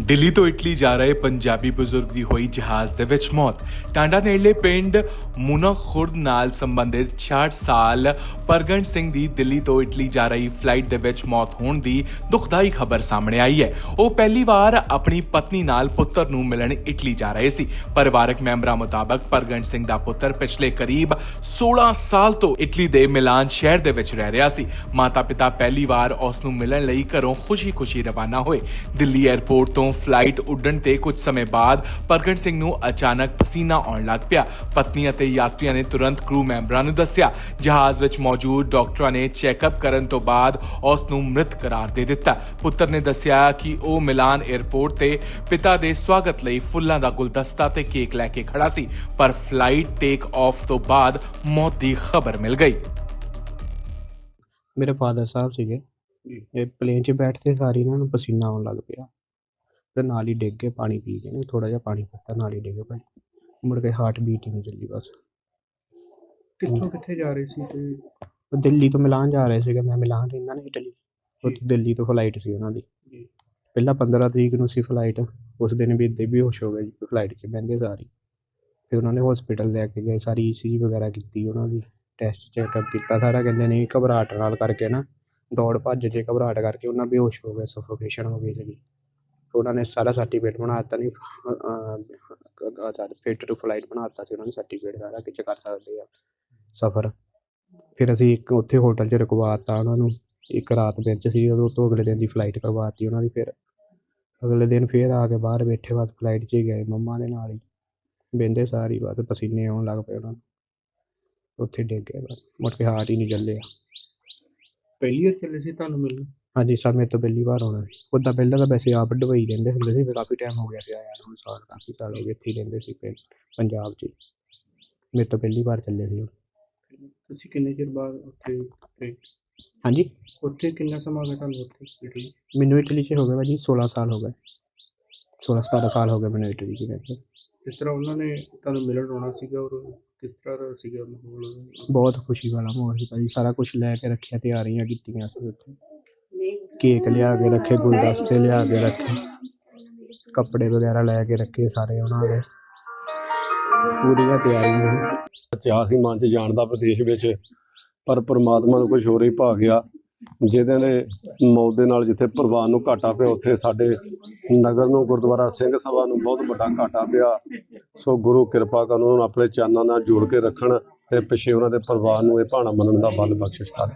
ਦਿੱਲੀ ਤੋਂ ਇਟਲੀ ਜਾ ਰਹੇ ਪੰਜਾਬੀ ਬਜ਼ੁਰਗ ਦੀ ਹੋਈ ਜਹਾਜ਼ ਦੇ ਵਿੱਚ ਮੌਤ। ਟਾਂਡਾ ਨੇੜਲੇ ਪਿੰਡ ਮੁਨਾ ਖੁਰਦ ਨਾਲ ਸੰਬੰਧਿਤ 66 ਸਾਲ ਪਰਗਣ ਸਿੰਘ ਦੀ ਦਿੱਲੀ ਤੋਂ ਇਟਲੀ ਜਾ ਰਹੀ ਫਲਾਈਟ ਦੇ ਵਿੱਚ ਮੌਤ ਹੋਣ ਦੀ ਦੁਖਦਾਈ ਖਬਰ ਸਾਹਮਣੇ ਆਈ ਹੈ। ਉਹ ਪਹਿਲੀ ਵਾਰ ਆਪਣੀ ਪਤਨੀ ਨਾਲ ਪੁੱਤਰ ਨੂੰ ਮਿਲਣ ਇਟਲੀ ਜਾ ਰਹੇ ਸੀ। ਪਰਿਵਾਰਕ ਮੈਂਬਰਾਂ ਮੁਤਾਬਕ ਪਰਗਣ ਸਿੰਘ ਦਾ ਪੁੱਤਰ ਪਿਛਲੇ ਕਰੀਬ 16 ਸਾਲ ਤੋਂ ਇਟਲੀ ਦੇ ਮਿਲਾਨ ਸ਼ਹਿਰ ਦੇ ਵਿੱਚ ਰਹਿ ਰਿਹਾ ਸੀ। ਮਾਤਾ-ਪਿਤਾ ਪਹਿਲੀ ਵਾਰ ਉਸ ਨੂੰ ਮਿਲਣ ਲਈ ਘਰੋਂ ਖੁਸ਼ੀ-ਖੁਸ਼ੀ ਰਵਾਨਾ ਹੋਏ। ਦਿੱਲੀ 에ਅਰਪੋਰਟ ਤੋਂ ਫਲਾਈਟ ਉੱਡਣ ਤੇ ਕੁਝ ਸਮੇਂ ਬਾਅਦ ਪਰਗਣ ਸਿੰਘ ਨੂੰ ਅਚਾਨਕ ਪਸੀਨਾ ਆਉਣ ਲੱਗ ਪਿਆ। ਪਤਨੀ ਅਤੇ ਯਾਤਰੀਆਂ ਨੇ ਤੁਰੰਤ ਕਰੂ ਮੈਂਬਰਾਂ ਨੂੰ ਦੱਸਿਆ ਜਹਾਜ਼ ਵਿੱਚ ਮੌਜੂਦ ਡਾਕਟਰਾਂ ਨੇ ਚੈੱਕਅਪ ਕਰਨ ਤੋਂ ਬਾਅਦ ਉਸ ਨੂੰ ਮ੍ਰਿਤ ਕਰਾਰ ਦੇ ਦਿੱਤਾ। ਪੁੱਤਰ ਨੇ ਦੱਸਿਆ ਕਿ ਉਹ ਮਿਲਾਨ 에ਅਰਪੋਰਟ ਤੇ ਪਿਤਾ ਦੇ ਸਵਾਗਤ ਲਈ ਫੁੱਲਾਂ ਦਾ ਗੁਲਦਸਤਾ ਤੇ ਕੇਕ ਲੈ ਕੇ ਖੜਾ ਸੀ ਪਰ ਫਲਾਈਟ ਟੇਕ ਆਫ ਤੋਂ ਬਾਅਦ ਮੌਤ ਦੀ ਖਬਰ ਮਿਲ ਗਈ। ਮੇਰੇ ਫਾਦਰ ਸਾਹਿਬ ਸੀਗੇ। ਇਹ ਪਲੇਨ 'ਚ ਬੈਠਦੇ ਸਾਰੀ ਇਹਨਾਂ ਨੂੰ ਪਸੀਨਾ ਆਉਣ ਲੱਗ ਪਿਆ। ਤੇ ਨਾਲ ਹੀ ਡਿੱਗ ਕੇ ਪਾਣੀ ਪੀ ਗਏ ਨੇ ਥੋੜਾ ਜਿਹਾ ਪਾਣੀ ਪੀਤਾ ਨਾਲ ਹੀ ਡਿੱਗ ਪਏ। ਮੁੜ ਕੇ ਹਾਰਟ ਬੀਟ ਨਹੀਂ ਚੱਲੀ ਬਸ। ਕਿੱਥੋਂ ਕਿੱਥੇ ਜਾ ਰਹੇ ਸੀ ਤੇ? ਉਹ ਦਿੱਲੀ ਤੋਂ ਮਿਲਾਨ ਜਾ ਰਹੇ ਸੀਗੇ ਮੈਂ ਮਿਲਾਨ ਰਹਿੰਦਾ ਨਾ ਇਟਲੀ ਉੱਥੇ ਦਿੱਲੀ ਤੋਂ ਫਲਾਈਟ ਸੀ ਉਹਨਾਂ ਦੀ। ਜੀ। ਪਹਿਲਾਂ 15 ਤਰੀਕ ਨੂੰ ਸੀ ਫਲਾਈਟ ਉਸ ਦਿਨ ਵੀ ਇੱਦਾਂ ਬੇਹੋਸ਼ ਹੋ ਗਏ ਜੀ ਫਲਾਈਟ 'ਚ ਬਹਿੰਦੇ ਸਾਰੀ ਫਿਰ ਉਹਨਾਂ ਨੇ ਹਸਪੀਟਲ ਲੈ ਕੇ ਗਏ ਸਾਰੀ ਈਸੀਜੀ ਵਗੈਰਾ ਕੀਤੀ ਉਹਨਾਂ ਦੀ ਟੈਸਟ ਚੈੱਕਅਪ ਕੀਤਾ ਸਾਰਾ ਕਹਿੰਦੇ ਨਹੀਂ ਘਬਰਾਹਟ ਨਾਲ ਕਰਕੇ ਨਾ ਦੌੜ ਭੱਜ 'ਚ ਘਬਰਾਹਟ ਕਰਕੇ ਉਹਨਾਂ ਬੇਹੋਸ਼ ਹੋ ਗਏ ਸਫੋਕੇਸ਼ਨ ਹੋ ਗਈ ਸੀਗੀ। ਉਹਨਾਂ ਨੇ ਸਾਰਾ ਸਰਟੀਫਿਕੇਟ ਬਣਾ ਦਿੱਤਾ ਨਹੀਂ ਫਿਟ ਟੂ ਫਲਾਈਟ ਬਣਾ ਦਿੱਤਾ ਸੀ, ਉਹਨਾਂ ਨੇ ਸਰਟੀਫਿਕੇਟ ਸਾਰਾ ਕਿ ਕਰ ਸਕਦੇ ਆ ਸਫ਼ਰ। ਫਿਰ ਅਸੀਂ ਇੱਕ ਉੱਥੇ ਹੋਟਲ 'ਚ ਰੁਕਵਾਤਾ ਉਹਨਾਂ ਨੂੰ, ਇੱਕ ਰਾਤ ਵਿੱਚ ਸੀ, ਉਦੋਂ ਤੋਂ ਅਗਲੇ ਦਿਨ ਦੀ ਫਲਾਈਟ ਕਰਵਾਤੀ ਉਹਨਾਂ ਦੀ ਫਿਰ। ਅਗਲੇ ਦਿਨ ਫਿਰ ਆ ਕੇ ਬਾਹਰ ਬੈਠੇ ਬਾਅਦ ਫਲਾਈਟ 'ਚ ਹੀ ਗਏ ਮੰਮਾ ਦੇ ਨਾਲ ਹੀ, ਬਹਿੰਦੇ ਸਾਰੀ ਬਾਤ ਪਸੀਨੇ ਆਉਣ ਲੱਗ ਪਏ ਉਹਨਾਂ ਨੂੰ। ਉੱਥੇ ਡਿੱਗ ਗਏ ਬਸ, ਮੁੜ ਕੇ ਹਾਰਟ ਹੀ ਨਹੀਂ ਚੱਲੇ ਪਹਿਲੀ ਵਾਰ ਚੱਲੇ ਸੀ ਤੁਹਾਨੂੰ ਮਿਲਣ? ਹਾਂਜੀ ਸਰ ਮੇਰੇ ਤੋਂ ਪਹਿਲੀ ਵਾਰ ਆਉਣਾ। ਸੀ ਉੱਦਾਂ ਪਹਿਲਾਂ ਤਾਂ ਵੈਸੇ ਆਪ ਦੁਬਈ ਰਹਿੰਦੇ ਹੁੰਦੇ ਸੀ ਫਿਰ ਕਾਫੀ ਟਾਈਮ ਹੋ ਗਿਆ ਸੀ ਆਇਆ ਨੂੰ ਸਾਲ ਕਾਫੀ ਸਾਲ ਹੋ ਗਏ ਇੱਥੇ ਹੀ ਰਹਿੰਦੇ ਸੀ ਪਿੰਡ ਪੰਜਾਬ 'ਚ ਹੀ। ਮੇਰੇ ਤੋਂ ਪਹਿਲੀ ਵਾਰ ਚੱਲੇ ਸੀ ਉਹ। ਤੁਸੀਂ ਕਿੰਨੇ ਚਿਰ ਬਾਅਦ ਉੱਥੇ ਤੇ ਹਾਂਜੀ? ਉੱਥੇ ਕਿੰਨਾ ਸਮਾਂ ਹੋ ਗਿਆ ਤੁਹਾਨੂੰ ਉੱਥੇ ਇਟਲੀ? ਮੈਨੂੰ ਇਟਲੀ 'ਚ ਹੋ ਗਏ ਭਾਜੀ 16 ਸਾਲ ਹੋ ਗਏ। 16 17 ਸਾਲ ਹੋ ਗਏ ਮੈਨੂੰ ਇਟਲੀ 'ਚ ਰਹਿੰਦੇ ਕਿਸ ਤਰ੍ਹਾਂ ਉਹਨਾਂ ਨੇ ਤੁਹਾਨੂੰ ਮਿਲਣ ਆਉਣਾ ਸੀਗਾ ਔਰ ਕਿਸ ਤਰ੍ਹਾਂ ਦਾ ਸੀਗਾ ਮਾਹੌਲ? ਬਹੁਤ ਖੁਸ਼ੀ ਵਾਲਾ ਮਾਹੌਲ ਸੀ ਭਾਜੀ ਸਾਰਾ ਕੁਝ ਲੈ ਕੇ ਰੱਖਿਆ ਤਿਆਰੀਆਂ ਕੀਤੀਆਂ ਸੀ ਉੱਥੇ। ਕੇਕ ਲਿਆ ਕੇ ਰੱਖੇ, ਗੁਲਦਸਤੇ ਲਿਆ ਕੇ ਰੱਖੇ, ਕੱਪੜੇ ਵਗੈਰਾ ਲੈ ਕੇ ਰੱਖੇ ਸਾਰੇ ਉਹਨਾਂ ਦੇ। ਪੂਰੀਆਂ ਤਿਆਰੀਆਂ ਇਤਿਹਾਸ ਹੀ ਸੀ ਮਨ 'ਚ ਜਾਣ ਦਾ ਪ੍ਰਦੇਸ਼ ਵਿੱਚ, ਪਰ ਪ੍ਰਮਾਤਮਾ ਨੂੰ ਕੁਝ ਹੋਰ ਹੀ ਭਾ ਗਿਆ। ਜਿਹਦੇ ਨੇ ਮੌਤ ਦੇ ਨਾਲ ਜਿੱਥੇ ਪਰਿਵਾਰ ਨੂੰ ਘਾਟਾ ਪਿਆ, ਉੱਥੇ ਸਾਡੇ ਨਗਰ ਨੂੰ, ਗੁਰਦੁਆਰਾ ਸਿੰਘ ਸਭਾ ਨੂੰ ਬਹੁਤ ਵੱਡਾ ਘਾਟਾ ਪਿਆ। ਸੋ ਗੁਰੂ ਕਿਰਪਾ ਕਰਨ ਉਹਨਾਂ ਨੂੰ ਆਪਣੇ ਚਾਨਾਂ ਨਾਲ ਜੋੜ ਕੇ ਰੱਖਣ ਤੇ ਪਿਛੇ ਉਹਨਾਂ ਦੇ ਪਰਿਵਾਰ ਨੂੰ ਇਹ ਭਾਣਾ ਮੰਨਣ ਦਾ ਬਲ ਬਖਸ਼ਿਸ਼ ਕਰਨ।